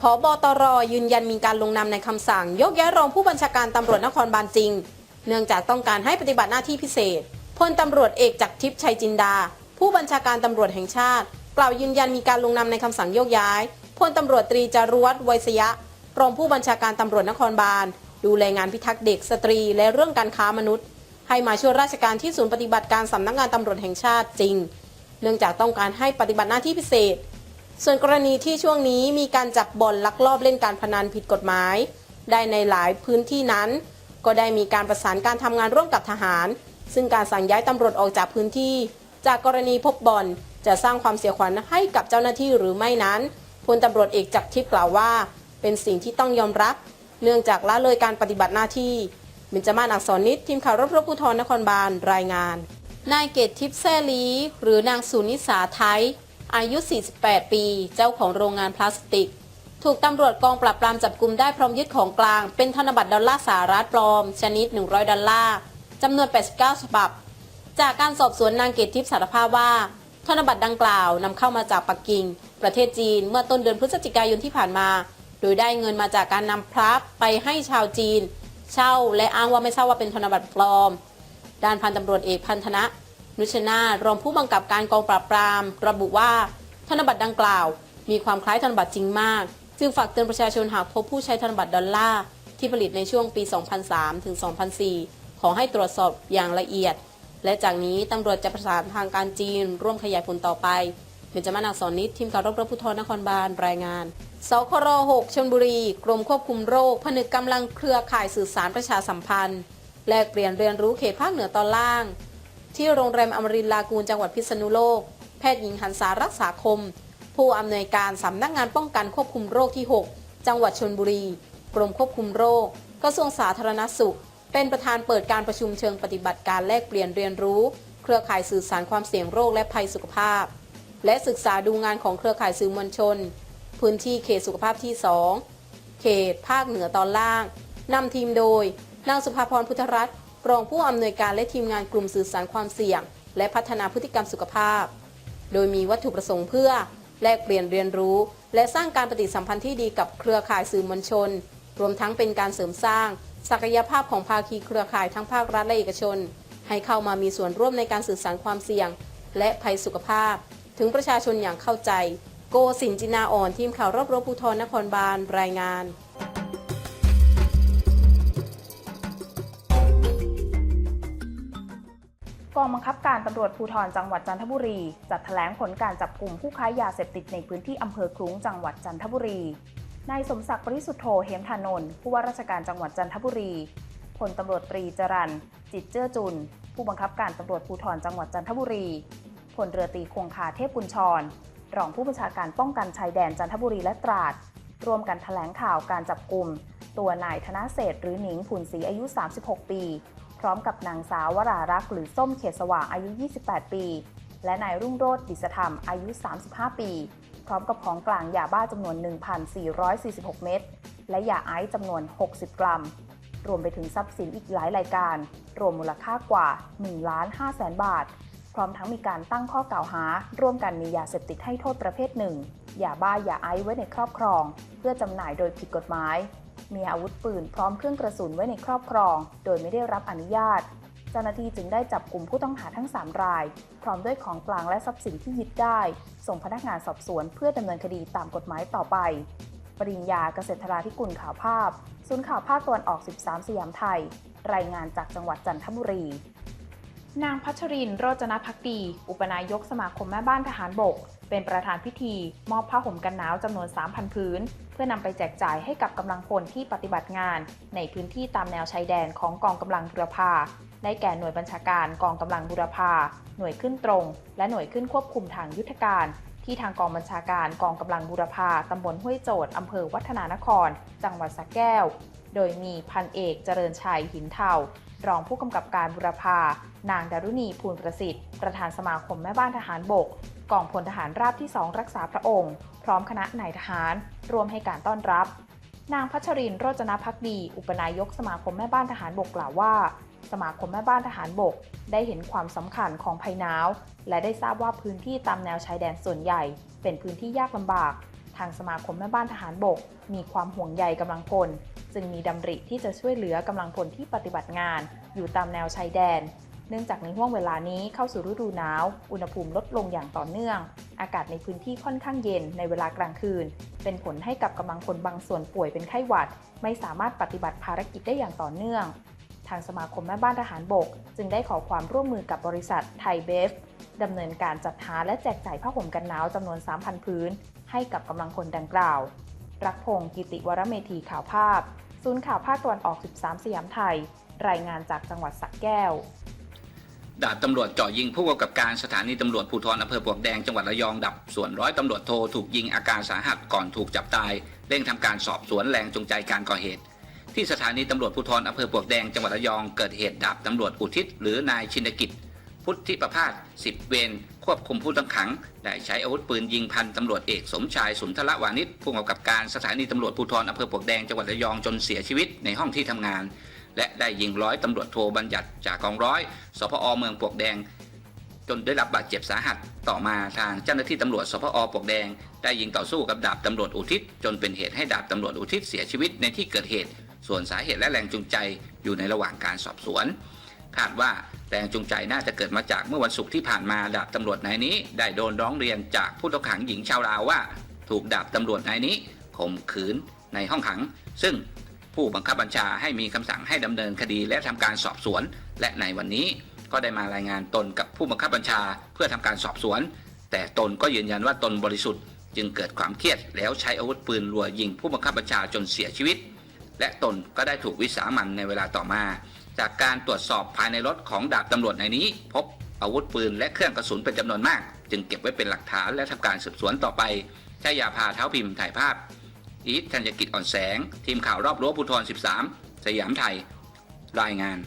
ผบตรยืนยันมีการลงนามในคำสั่ง ยกย้ายรองผู้บัญชาการตำรวจนครบาลจริง เนื่องจากต้องการให้ปฏิบัติหน้าที่พิเศษพลตำรวจเอกจักรทิพย์ชัยจินดา ผู้บัญชาการตำรวจแห่งชาติ กล่าวยืนยันมีการลงนามในคำสั่งโยกย้ายพลตำรวจตรีจารวัตรไวยสยะรองผู้บัญชาการตำรวจนครบาล ดูแลงานพิทักษ์เด็กสตรี และเรื่องการค้ามนุษย์ ให้มาช่วยราชการที่ศูนย์ปฏิบัติการสำนักงานตำรวจแห่งชาติจริง เนื่องจากต้องการให้ปฏิบัติหน้าที่พิเศษ ส่วนกรณีที่ช่วงนี้มีการจับบ่อนลักลอบเล่นการพนันผิดกฎหมาย ได้ในหลายพื้นที่นั้น ก็ได้มีการประสานการทำงานร่วมกับทหาร ซึ่งการสั่งย้ายตำรวจออกจากพื้นที่ จากกรณีพบบ่อนจะสร้างความเสียขวัญให้กับเจ้าหน้าที่หรือไม่นั้นพลตำรวจเอกจักรทิพย์กล่าวว่า เป็นสิ่งที่ต้องยอมรับ เนื่องจากละเลยการปฏิบัติหน้าที่เบญจมาศอักษรนิดทีมข่าวรบรบภูธรนครบาลรายงานนายเกตทิพย์แซลีหรือนางสุนิสาไทย อายุ 48 ปี เจ้าของโรงงานพลาสติก ถูกตำรวจกองปราบปรามจับกลุ่มได้พร้อมยึดของกลาง เป็นธนบัตรดอลลาร์สหรัฐปลอม ชนิด 100 ดอลลาร์จำนวน 89 ฉบับ จากการสอบสวนนางเกตทิพย์สารภาพว่า ธนบัตรดังกล่าวนำเข้ามาจากปักกิ่ง ประเทศจีนเมื่อต้นเดือนพฤศจิกายนที่ผ่านมา โดยได้เงินมาจากการนำพระไปให้ชาวจีน เช่าและอ้างว่าไม่ทราบว่าเป็นธนบัตรปลอม ด้านพันตำรวจเอกพันธนะ นุชนารองผู้บังคับการกองปราบปราม ระบุว่า ธนบัตรดังกล่าว มีความคล้ายธนบัตรจริงมาก จึงฝากเตือนประชาชนหากพบผู้ใช้ธนบัตรดอลลาร์ที่ผลิตในช่วงปี 2003 ถึง 2004 ขอให้ตรวจสอบอย่างละเอียด และจากนี้ตำรวจจะประสานทางการจีน ร่วมขยายผลต่อไปเบญจมาศอักษรนิดทีมข่าวรบรบภูธนครบาลรายงานสคร6ชลบุรี กรมควบคุมโรค ผนึกกำลังเครือข่ายสื่อสารประชาสัมพันธ์ แลกเปลี่ยนเรียนรู้เขตภาคเหนือตอนล่าง ที่โรงแรมอมรินลากูนจังหวัดพิษณุโลก แพทย์หญิงหันษารักษาคม ผู้อำนวยการสำนักงานป้องกันควบคุมโรคที่ 6 จังหวัดชลบุรี กรมควบคุมโรค กระทรวงสาธารณสุข เป็นประธานเปิดการประชุมเชิงปฏิบัติการแลกเปลี่ยนเรียนรู้ เครือข่ายสื่อสารความเสี่ยงโรคและภัยสุขภาพ และศึกษาดูงานของเครือข่ายสื่อมวลชน พื้นที่เขตสุขภาพที่ 2 เขต ภาคเหนือตอนล่างนำทีมโดยนางสุภาพรพุทธรัตน์ รองผู้อำนวยการและทีมงานกลุ่มสื่อสารความเสี่ยง และพัฒนาพฤติกรรมสุขภาพ โดยมีวัตถุประสงค์เพื่อ แลกเปลี่ยนเรียนรู้ และสร้างการปฏิสัมพันธ์ที่ดีกับเครือข่ายสื่อมวลชน รวมทั้งเป็นการเสริมสร้าง ศักยภาพของภาคีเครือข่ายทั้งภาครัฐและเอกชน ให้เข้ามามีส่วนร่วมในการสื่อสารความเสี่ยง และภัยสุขภาพ ถึงประชาชนอย่างเข้าใจ โกสินจินาอ่อนทีมข่าวรอบรบภูธรนครบาลรายงาน กองบังคับการตำรวจภูธรจังหวัดจันทบุรี จัดแถลงผลการจับกลุ่มผู้ค้ายาเสพติดในพื้นที่อำเภอคลุ้งจังหวัดจันทบุรี นายสมศักดิ์ปริสุทธโธเหมธานนท์ผู้ว่าราชการจังหวัดจันทบุรีพลตำรวจตรีจรันจิตเจื้อจุน ผู้บังคับการตำรวจภูธรจังหวัดจันทบุรีพลเรือตีคงคาเทพกุญชร รองผู้บัญชาการป้องกันชายแดนจันทบุรีและตราด ร่วมกันแถลงข่าวการจับกลุ่มตัวนายธนเศษหรือหนิงผุนศรีอายุ 36 ปี พร้อมกับนางสาววรารักษ์หรือส้มเขตสว่างอายุ 28 ปี และนายรุ่งโรจน์ดิษธรรมอายุ 35 ปี พร้อมกับของกลางยาบ้าจำนวน 1,446 เม็ดและยาไอซ์จำนวน 60 กรัม รวมไปถึงทรัพย์สินอีกหลายรายการ รวมมูลค่ากว่า1ล้าน5แสนบาท พร้อมทั้งมีการตั้งข้อกล่าวหา ร่วมกันมียาเสพติดให้โทษประเภทหนึ่งยาบ้ายาไอซ์ไว้ในครอบครอง เพื่อจำหน่ายโดยผิดกฎหมาย มีอาวุธปืนพร้อมเครื่องกระสุนไว้ในครอบครอง โดยไม่ได้รับอนุญาต เจ้าหน้าที่จึงได้จับกลุ่มผู้ต้องหาทั้ง 3 ราย พร้อมด้วยของกลางและทรัพย์สินที่ยึดได้ ส่งพนักงานสอบสวนเพื่อดำเนินคดีตามกฎหมายต่อไป ปริญญาเกษตรราธิกุลข่าวภาพ ศูนย์ข่าวภาคตะวันออก 13 สยามไทย รายงานจากจังหวัดจันทบุรีนางพัชรินโรจนพักดี อุปนายกสมาคมแม่บ้านทหารบก เป็นประธานพิธี มอบผ้าห่มกันหนาวจำนวน 3,000 พื้น เพื่อนำไปแจกจ่ายให้กับกำลังพลที่ปฏิบัติงาน ในพื้นที่ตามแนวชายแดนของกองกำลังบุรพาได้แก่หน่วยบัญชาการกองกำลังบุรพาหน่วยขึ้นตรง และหน่วยขึ้นควบคุมทางยุทธการ ที่ทางกองบัญชาการกองกำลังบุรพาตำบลห้วยโจทย์อำเภอวัฒนานคร จังหวัดสระแก้ว โดยมีพันเอกเจริญชัยหินเทารองผู้กำกับการบุรพา นางดารุณีภูลประสิทธิ์ ประธานสมาคมแม่บ้านทหารบก กองพลทหารราบที่ 2 รักษาพระองค์ พร้อมคณะนายทหารรวมให้การต้อนรับ นางพัชรินโรจนพักดี อุปนายกสมาคมแม่บ้านทหารบกกล่าวว่า สมาคมแม่บ้านทหารบก ได้เห็นความสำคัญของภัยหนาว และได้ทราบว่าพื้นที่ตามแนวชายแดนส่วนใหญ่ เป็นพื้นที่ยากลำบาก ทางสมาคมแม่บ้านทหารบก มีความห่วงใยกำลังพล จึงมีดำริที่จะช่วยเหลือกำลังพลที่ปฏิบัติงาน อยู่ตามแนวชายแดน เนื่องจากในห่วงเวลานี้เข้าสู่ฤดูหนาว อุณหภูมิลดลงอย่างต่อเนื่อง อากาศในพื้นที่ค่อนข้างเย็นในเวลากลางคืน เป็นผลให้กับกำลังพลบางส่วนป่วยเป็นไข้หวัด ไม่สามารถปฏิบัติภารกิจได้อย่างต่อเนื่อง ทางสมาคมแม่บ้านทหารบก จึงได้ขอความร่วมมือกับบริษัทไทยเบฟดำเนินการจัดหาและแจกจ่ายผ้าห่มกันหนาวจำนวน 3,000 พื้น ให้กับกำลังพลดังกล่าว รักพงศ์กิติวรเมธีข่าวภาพ ศูนย์ข่าวภาคตะวันออก 13 สยามไทย รายงานจากจังหวัดสระแก้ว ดาบตำรวจเจาะยิงผู้กำกับการสถานีตำรวจภูธรอำเภอปลวกแดงจังหวัดระยองดับ ส่วนร้อยตำรวจโทถูกยิงอาการสาหัสก่อนถูกจับตาย เร่งทำการสอบสวนแรงจูงใจการก่อเหตุ ที่สถานีตำรวจภูธรอำเภอปลวกแดงจังหวัดระยองเกิดเหตุดาบตำรวจอุทิศหรือนายชินกิจ พุทธิประภาสสิบเวรควบคุมผู้ต้องขังได้ใช้อาวุธปืนยิงพันตำรวจเอกสมชายสุนทรวานิชผู้กำกับการสถานีตำรวจภูธรอำเภอปลวกแดงจังหวัดระยองจนเสียชีวิตในห้องที่ทำงาน และได้ยิงร้อยตำรวจโทบัญญัติจากกองร้อยสพอเมืองปวกแดง จนได้รับบาดเจ็บสาหัส ต่อมาทางเจ้าหน้าที่ตำรวจสพอปวกแดง ได้ยิงต่อสู้กับดาบตำรวจอุทิศ จนเป็นเหตุให้ดาบตำรวจอุทิศเสียชีวิตในที่เกิดเหตุ ส่วนสาเหตุและแรงจูงใจอยู่ในระหว่างการสอบสวนคาดว่าแรงจูงใจน่าจะเกิดมาจากเมื่อวันศุกร์ที่ผ่านมาดาบตำรวจนายนี้ ได้โดนร้องเรียนจากผู้ต้องขังหญิงชาวลาวว่า ถูกดาบตำรวจนายนี้ข่มขืนในห้องขัง ซึ่ง ผู้บังคับบัญชาให้มีคำสั่งให้ดำเนินคดีและทำการสอบสวน และในวันนี้ก็ได้มารายงานตนกับผู้บังคับบัญชาเพื่อทำการสอบสวน แต่ตนก็ยืนยันว่าตนบริสุทธิ์ จึงเกิดความเครียดแล้วใช้อาวุธปืนรัวยิงผู้บังคับบัญชาจนเสียชีวิต และตนก็ได้ถูกวิสามันในเวลาต่อมา จากการตรวจสอบภายในรถของดาบตำรวจในนี้ พบอาวุธปืนและเครื่องกระสุนเป็นจำนวนมาก จึงเก็บไว้เป็นหลักฐานและทำการสืบสวนต่อไปชายาพาเท้าพิมพ์ถ่ายภาพ อีทธัญกิจอ่อนแสง ทีมข่าวรอบรั้วภูธร13 สยามไทย รายงาน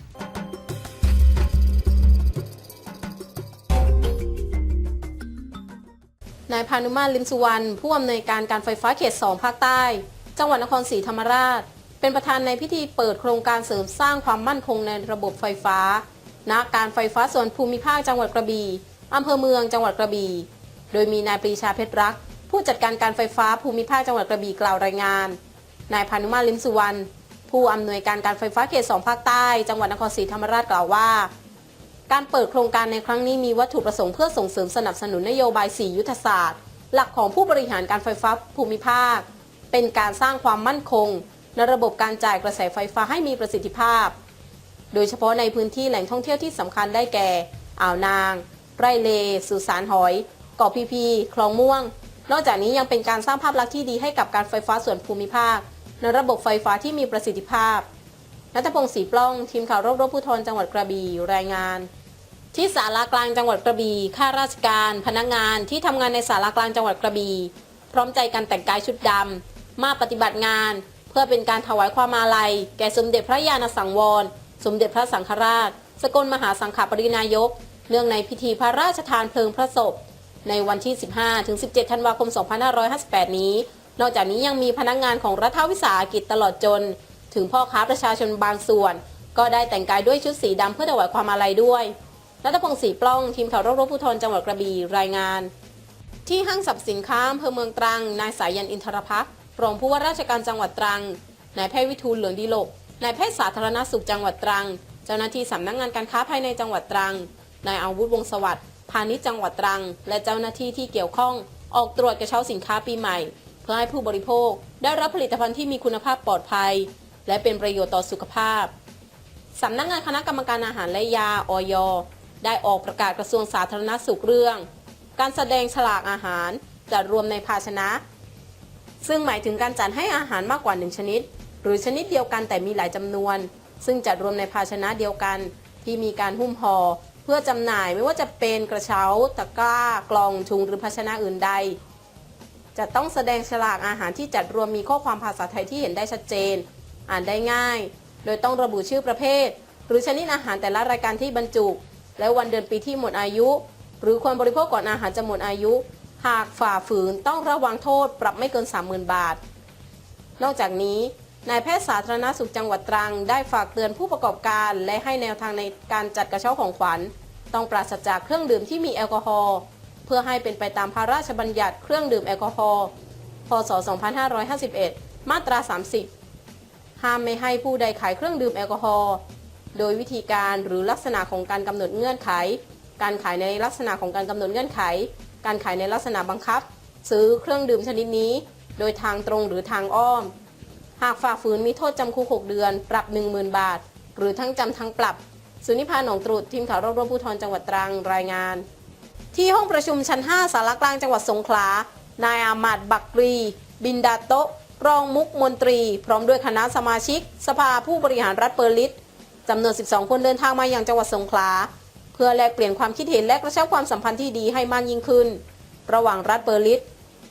นายพานุมาลิมสุวรรณผู้อำนวยการการไฟฟ้าเขต 2 ภาคใต้ จังหวัดนครศรีธรรมราช เป็นประธานในพิธีเปิดโครงการเสริมสร้างความมั่นคงในระบบไฟฟ้า ณ การไฟฟ้าส่วนภูมิภาคจังหวัดกระบี่อำเภอเมืองจังหวัดกระบี่ โดยมีนายปรีชาเพชรรัก ผู้จัดการการไฟฟ้าภูมิภาคจังหวัดกระบี่กล่าวรายงาน นายพานุมาลิมสุวรรณผู้อำนวยการการไฟฟ้าเขต2ภาคใต้ จังหวัดนครศรีธรรมราชกล่าวว่า การเปิดโครงการในครั้งนี้มีวัตถุประสงค์เพื่อส่งเสริมสนับสนุนนโยบาย 4 ยุทธศาสตร์ หลักของผู้บริหารการไฟฟ้าภูมิภาค เป็นการสร้างความมั่นคงในระบบการจ่ายกระแสไฟฟ้าให้มีประสิทธิภาพ โดยเฉพาะในพื้นที่แหล่งท่องเที่ยวที่สำคัญได้แก่ อ่าวนาง ไร่เล สุสานหอย เกาะพีพี คลองม่วง นอกจากนี้ยังเป็นการสร้างภาพลักษณ์ที่ดีให้กับการไฟฟ้าส่วนภูมิภาค ในระบบไฟฟ้าที่มีประสิทธิภาพนัทพงศ์ศรีปล้อง ทีมข่าวรบรบผู้ทรจังหวัดกระบี่รายงาน ที่ศาลากลางจังหวัดกระบี่ข้าราชการ พนักงานที่ทำงานในศาลากลางจังหวัดกระบี่พร้อมใจกันแต่งกายชุดดำมาปฏิบัติงาน เพื่อเป็นการถวายความอาลัย แก่สมเด็จพระญาณสังวร สมเด็จพระสังฆราช สกลมหาสังฆปรินายก เนื่องในพิธีพระราชทานเพลิงพระศพ ในวันที่ 15 ถึง 17 ธันวาคม 2558 นี้ นอกจากนี้ยังมีพนักงานของรัฐวิสาหกิจตลอดจน ถึงพ่อค้าประชาชนบางส่วน ก็ได้แต่งกายด้วยชุดสีดำเพื่อถวายความอาลัยด้วยรัตพงศ์ศรีปล้อง ทีมข่าวรบรบภูธรจังหวัดกระบี่รายงาน ที่ห้างสรรพสินค้าอำเภอเมืองตรัง นายสายันอินทรพักรองผู้ว่าราชการจังหวัดตรัง นายแพทย์วิทูลเหลืองดีโลก นายแพทย์สาธารณสุขจังหวัดตรัง เจ้าหน้าที่สำนักงานการค้าภายในจังหวัดตรัง นายอาวุธวงศ์สวัสดิ์ พาณิชย์จังหวัดตรัง และเจ้าหน้าที่ที่เกี่ยวข้อง ออกตรวจกระเช้าสินค้าปีใหม่ เพื่อให้ผู้บริโภคได้รับผลิตภัณฑ์ที่มีคุณภาพปลอดภัย และเป็นประโยชน์ต่อสุขภาพสำนักงานคณะกรรมการอาหารและยาออยได้ออกประกาศกระทรวงสาธารณสุขเรื่อง การแสดงฉลากอาหารจัดรวมในภาชนะ ซึ่งหมายถึงการจัดให้อาหารมากกว่า 1 ชนิด หรือชนิดเดียวกันแต่มีหลายจำนวน ซึ่งจัดรวมในภาชนะเดียวกันที่มีการหุ้มห่อ เพื่อจำหน่ายไม่ว่าจะเป็นกระเช้าตะกร้ากล่องถุงหรือภาชนะอื่นใด จะต้องแสดงฉลากอาหารที่จัดรวมมีข้อความภาษาไทยที่เห็นได้ชัดเจน อ่านได้ง่าย โดยต้องระบุชื่อประเภท หรือชนิดอาหารแต่ละรายการที่บรรจุ และวันเดือนปีที่หมดอายุ หรือควรบริโภคก่อนอาหารจะหมดอายุ หากฝ่าฝืนต้องระวังโทษปรับไม่เกิน 30,000 บาท นอกจากนี้ นายแพทย์สาธารณสุขจังหวัดตรัง ได้ฝากเตือนผู้ประกอบการ และให้แนวทางในการจัดกระเช้าของขวัญ ต้องปราศจากเครื่องดื่มที่มีแอลกอฮอล์เพื่อให้เป็นไปตามพระราชบัญญัติเครื่องดื่มแอลกอฮอล์พศ 2551 มาตรา 30 ห้ามไม่ให้ผู้ใดขายเครื่องดื่มแอลกอฮอล์โดยวิธีการหรือลักษณะของการกำหนดเงื่อนไข การขายในลักษณะของการกำหนดเงื่อนไข การขายในลักษณะบังคับ ซื้อเครื่องดื่มชนิดนี้ โดยทางตรงหรือทางอ้อม หากฝ่าฝืนมีโทษจำคุก 6 เดือน ปรับ 10,000 บาท หรือทั้งจำทั้งปรับ สุนิพาหนองตรุษทีมข่าวรอบรวมภูธรจังหวัดตรังรายงาน ที่ห้องประชุมชั้น 5 สารกลางจังหวัดสงขลา นายอามัดบักรี บินดาโตะรองมุกมนตรี พร้อมด้วยคณะสมาชิก สภาผู้บริหารรัฐเปอร์ลิสจำนวน 12 คนเดินทางมาอย่างจังหวัดสงขลา เพื่อแลกเปลี่ยนความคิดเห็นและกระชับความสัมพันธ์ที่ดีให้มากยิ่งขึ้น ระหว่างรัฐเปอร์ลิส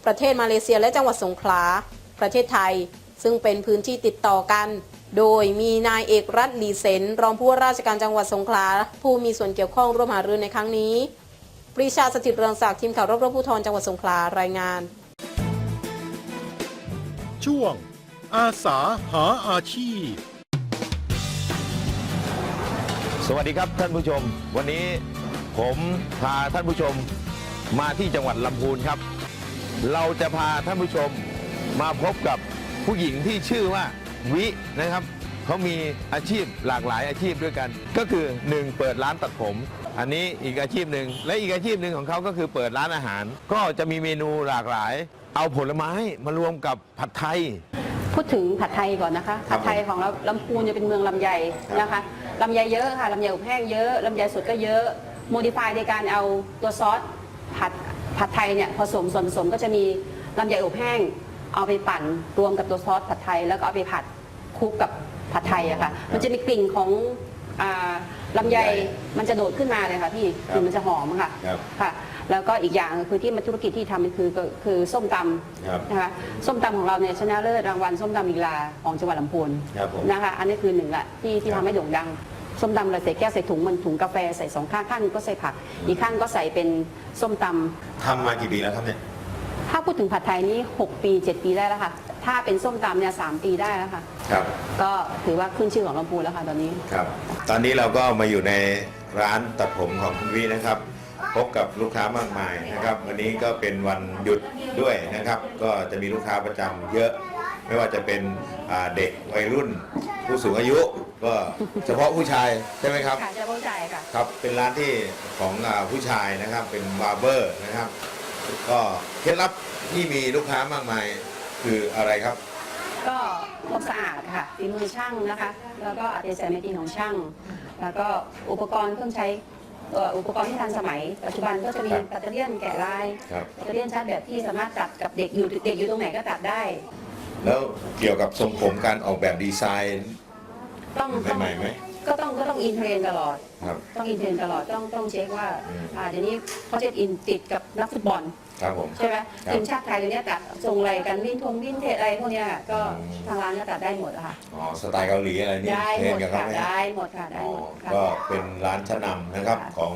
ประเทศมาเลเซียและจังหวัดสงขลา ประเทศไทย ซึ่งเป็นพื้นที่ติดต่อกัน โดยมีนายเอกรัฐหลีเซนรองผู้ว่าราชการจังหวัดสงขลา ผู้มีส่วนเกี่ยวข้องร่วมหารือในครั้งนี้ ปรีชาสถิตเรืองศักดิ์ทีมข่าวรบรบผู้ทรจังหวัดสงขลารายงาน ช่วง อาสาหาอาชีพ สวัสดีครับท่านผู้ชม วันนี้ผมพาท่านผู้ชมมาที่จังหวัดลำพูนครับ เราจะพาท่านผู้ชมมาพบกับ ผู้หญิงที่ชื่อว่าวินะครับเขามีอาชีพหลากหลายอาชีพด้วยกัน ก็คือ 1 เปิดร้านตัดผม อันนี้อีกอาชีพหนึ่งและอีกอาชีพหนึ่งของเขาก็คือเปิดร้านอาหาร ก็จะมีเมนูหลากหลาย เอาผลไม้มารวมกับผัดไทย พูดถึงผัดไทยก่อนนะคะ ผัดไทยของเราลำพูนจะเป็นเมืองลำไยนะคะลำไยเยอะค่ะลำไยอบแห้งเยอะลำไยสดก็เยอะโมดิฟายในการเอาตัวซอสผัดผัดไทยเนี่ยผสมส่วนผสมก็จะมีลำไยอบแห้ง เอาไปปั่นรวมกับตัวซอสผัดไทย แล้วก็เอาไปผัดคลุกกับผัดไทยอะค่ะ มันจะมีกลิ่นของอ่าลำไยมันจะโดดขึ้นมาเลยค่ะพี่กลิ่นมันจะหอมค่ะครับค่ะ แล้วก็อีกอย่างคือที่มันธุรกิจที่ทำมันคือก็คือส้มตครับำนะคะส้มตำของเราเนี่ยชนะเลิศรางวัลส้มตำอีกลาของจังหวัดลำพูนครับผมนะคะ อันนี้คือหนึ่งละที่ที่ครับ ทำให้โด่งดังส้มตำเราใส่แก้วใส่ถุงมันถุงกาแฟใส่สองข้างข้างหนึงก็ใส่ผัก อีกข้างก็ใส่เป็นส้มตำ ทำมากี่ปีแล้วครับเนี่ย ถ้าพูดถึงผัดไทยนี่6ปี 7 ปีได้แล้วค่ะ ถ้าเป็นส้มตำเนี่ยสปีได้แล้วค่ะ ครับก็ถือว่าขึ้นชื่อของลำพูนแล้วค่ะตอนนี้ ครับ ตอนนี้เราก็มาอยู่ในร้านตัดผมของคุณวินะครับ พบกับลูกค้ามากมายนะครับ วันนี้ก็เป็นวันหยุดด้วยนะครับ ก็จะมีลูกค้าประจำเยอะ ไม่ว่าจะเป็นอ่าเด็กวัยรุ่น ผู้สูงอายุ ก็เฉพาะผู้ชายใช่ไหมครับ ค่ะจะเข้าใจค่ะ ครับ เป็นร้านที่ของอาผู้ชายนะครับ เป็นบาร์เบอร์นะครับ ก็เคล็ดลับที่มีลูกค้ามากมายคืออะไรครับ ก็ความสะอาดค่ะฝีมือช่างนะคะ แล้วก็อัตราเมตรีของช่าง แล้วก็อุปกรณ์เครื่องใช้เอ่ออุปกรณ์ที่ทันสมัย ปัจจุบันก็จะมีครับแบตเตอรี่ยนแกะลายครับแบตเตอรี่ยนชาร์จแบตที่สามารถตัดกับเด็กอยู่เด็กอยู่ตรงไหนก็ตัดได้ แล้วเกี่ยวกับทรงผมการออกแบบดีไซน์ ต้องต้องใหม่ๆไหม ก็ต้องก็ต้องอินเทรนด์ตลอด ครับ ต้องอินเทรนด์ตลอดต้องต้องเช็คว่าอืม อ่าเดี๋ยวนี้เขาจะอินติดกับนักฟุตบอล ครับผมใช่ไหมครับทีมชาติไทยเดี๋ยวนี้ตัดทรงอะไรกันวินทงวินเทจอะไรพวกเนี้ยก็อืม ทางร้านก็ตัดได้หมดอะค่ะ อ๋อสไตล์เกาหลีอะไรนี่ได้เทรหมนดกับเขาค่ะไหมได้หมดค่ะได้อ๋อหมดค่ะ ก็เป็นร้านชั้นนำนะครับค่ะ ของ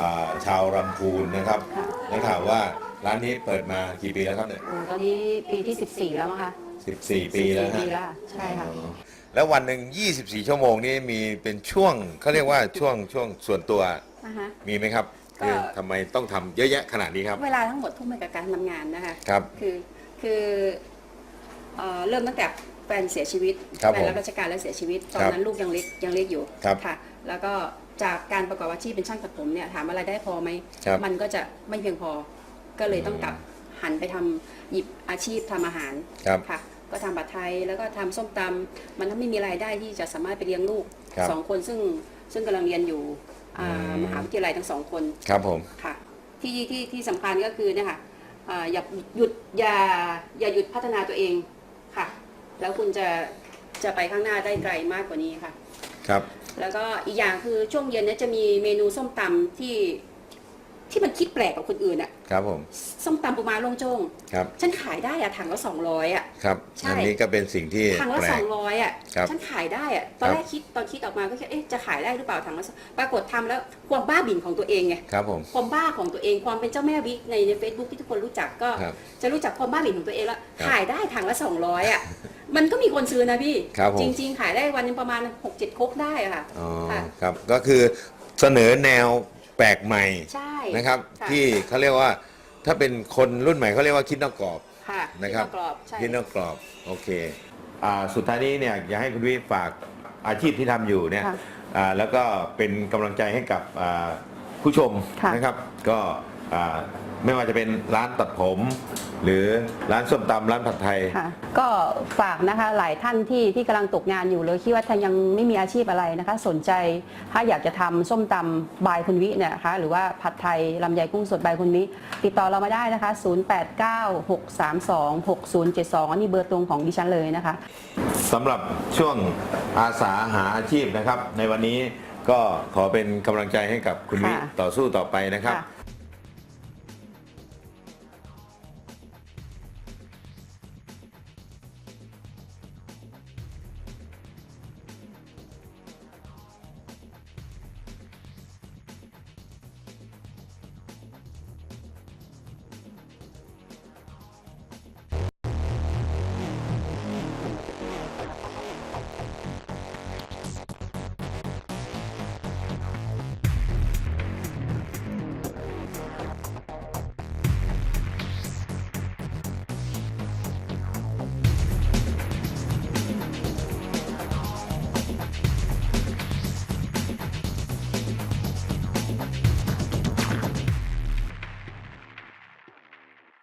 อ่าชาวรำพูนนะครับค่ะได้ข่าวว่าร้านนี้เปิดมากี่ปีแล้วครับเนี่ยโอ้ตอนนี้ปีที่ 14 แล้วมั้งคะ14 ปีแล้ว14ฮะ ปีแล้วใช่ค่ะอ๋อแล้ววันหนึ่ง24 ชั่วโมงนี่มีเป็นช่วงเขาเรียกว่าช่วงช่วงส่วนตัวอ่าฮะมีไหมครับก็ คือทำไมต้องทำเยอะแยะขนาดนี้ครับ เวลาทั้งหมดทุ่มไปกับการทำงานนะคะครับคือคือเอ่อเริ่มตั้งแต่แฟนเสียชีวิตครับแฟผมนรับราชการแล้วเสียชีวิตตอนครับนั้นลูกยังเล็กยังเล็กอยู่ครับค่ะ แล้วก็จากการประกอบอาชีพเป็นช่างตัดผมเนี่ยถามอะไรได้พอไหมครับมันก็จะไม่เพียงพอก็เลยต้องกลับหันไปทำหยิบอาชีพทำอาหารครับ ค่ะ ก็ทำบัตรไทยแล้วก็ทำส้มตำมันไม่มีรายได้ที่จะสามารถไปเลี้ยงลูกครับ สองคนซึ่งซึ่งกำลังเรียนอยู่ อ่าอืมมหาวิทยาลัยทั้งสองคนครับผม ค่ะ ที่ที่ที่สำคัญก็คือเนี่ยค่ะอ่าอย่าหยุดอย่าอย่าหยุดพัฒนาตัวเองค่ะ แล้วคุณจะจะไปข้างหน้าได้ไกลมากกว่านี้ค่ะ ครับ แล้วก็อีกอย่างคือช่วงเย็นเนี่ยจะมีเมนูส้มตำที่ ที่มันคิดแปลกกว่าคนอื่นอะครับผมส้มตำปูม้าโล่งโจ้งครับฉันขายได้อะถังละสองร้อยอะ ครับใช่ อันนี้ก็เป็นสิ่งที่ถังละแปลสอก งร้อยอะครับฉันขายได้อะตอนครับแรกคิดตอนคิดออกมาก็คิด เอ๊ะ จะขายได้หรือเปล่าถังละปรากฏทำแล้วความบ้าบิ่นของตัวเองไง ครับผม ความบ้าของตัวเอง ความเป็นเจ้าแม่วิกในเฟซบุ๊กที่ทุกคนรู้จักก็ ครับจะรู้จักความบ้าบิ่นของตัวเองแล้ว ครับขายได้ถังละ200อะ มันก็มีคนซื้อนะพี่ ครับผม จริง ๆ ขายได้วันหนึงประมาณ6-7ครกได้อะค่ะ อ๋อค่ะ ครับก็คือเสนอแนว แปลกใหม่ใช่นะครับ ค่ะที่เขาเรียกว่าถ้าเป็นคนรุ่นใหม่เขาเรียกว่าคิดนอกกรอบค่ะนะครับที่นอกกรอบใช่ที่นอกกรอบโอเคอ่าสุดท้ายนี้เนี่ยอยากให้คุณวิฝากอาชีพที่ทำอยู่เนี่ยค่ะอ่าแล้วก็เป็นกำลังใจให้กับอ่าผู้ชมค่ะ นะครับ ก็อ่า ไม่ว่าจะเป็นร้านตัดผม หรือร้านส้มตำร้านผัดไทย ค่ะก็ฝากนะคะหลายท่านที่ที่กำลังตกงานอยู่เลยคิดว่าท่านยังไม่มีอาชีพอะไรนะคะ สนใจถ้าอยากจะทำส้มตำบายคุณวิเนี่ยนะคะหรือว่าผัดไทยลำไยกุ้งสดบายคุณวิติดต่อเรามาได้นะคะ 0896326072 อันนี้เบอร์ตรงของดิฉันเลยนะคะ สำหรับช่วงอาสาหาอาชีพนะครับ ในวันนี้ก็ขอเป็นกำลังใจให้กับคุณวิค่ะต่อสู้ต่อไปนะครับ ค่ะ